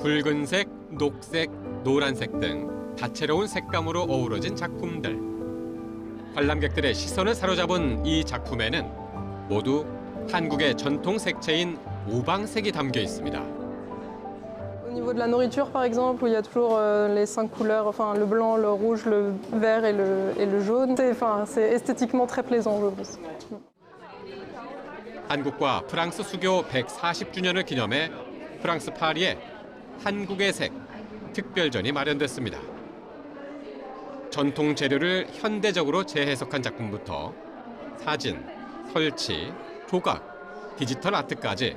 붉은색, 녹색, 노란색 등 다채로운 색감으로 어우러진 작품들. 관람객들의 시선을 사로잡은 이 작품에는 모두 한국의 전통 색채인 오방색이 담겨 있습니다. Au niveau de la nourriture, par exemple, où il y a toujours euh, les cinq couleurs, enfin le blanc, le rouge, le vert et le, et le jaune, c'est enfin, c'est esthétiquement très plaisant, je pense. 한국과 프랑스 수교 140주년을 기념해 프랑스 파리에 한국의 색 특별전이 마련됐습니다. 전통 재료를 현대적으로 재해석한 작품부터 사진, 설치, 조각, 디지털 아트까지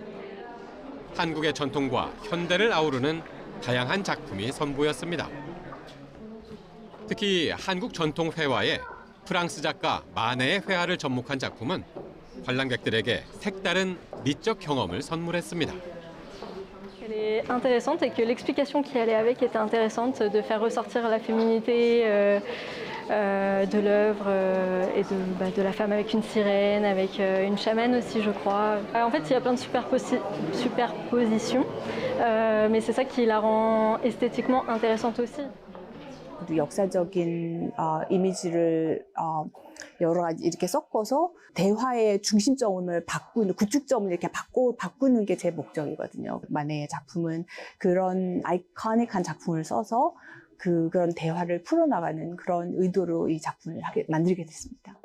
한국의 전통과 현대를 아우르는 다양한 작품이 선보였습니다. 특히 한국 전통 회화에 프랑스 작가 마네의 회화를 접목한 작품은 관람객들에게 색다른 미적 경험을 선물했습니다. Intéressante et que l'explication qui allait avec était intéressante de faire ressortir la féminité euh, euh, de l'œuvre euh, et de, bah, de la femme avec une sirène, avec une chamane aussi, je crois. En fait, il y a plein de superposi- superpositions, mais c'est ça qui la rend esthétiquement intéressante aussi. 여러 가지 이렇게 섞어서 대화의 중심점을 바꾸는 구축점을 이렇게 바꾸 바꾸는 게 제 목적이거든요. 만의 작품은 그런 아이코닉한 작품을 써서 그 그런 대화를 풀어나가는 그런 의도로 이 작품을 하게 만들게 됐습니다.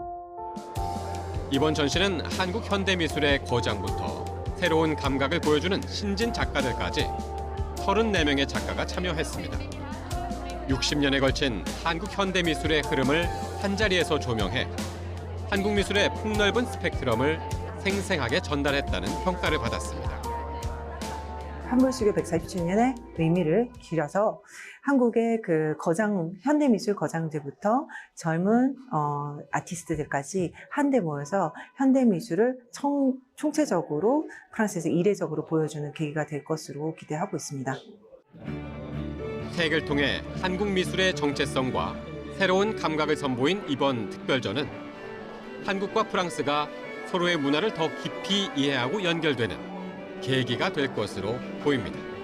이번 전시는 한국 현대미술의 거장부터 새로운 감각을 보여주는 신진 작가들까지 34명의 작가가 참여했습니다. 60년에 걸친 한국 현대 미술의 흐름을 한자리에서 조명해 한국 미술의 폭넓은 스펙트럼을 생생하게 전달했다는 평가를 받았습니다. 한글수교 140주년의 의미를 기려서 한국의 그 거장 현대 미술 거장들부터 젊은 어, 아티스트들까지 한데 모여서 현대 미술을 청, 총체적으로 프랑스에서 이례적으로 보여주는 계기가 될 것으로 기대하고 있습니다. 색을 통해 한국 미술의 정체성과 새로운 감각을 선보인 이번 특별전은 한국과 프랑스가 서로의 문화를 더 깊이 이해하고 연결되는 계기가 될 것으로 보입니다.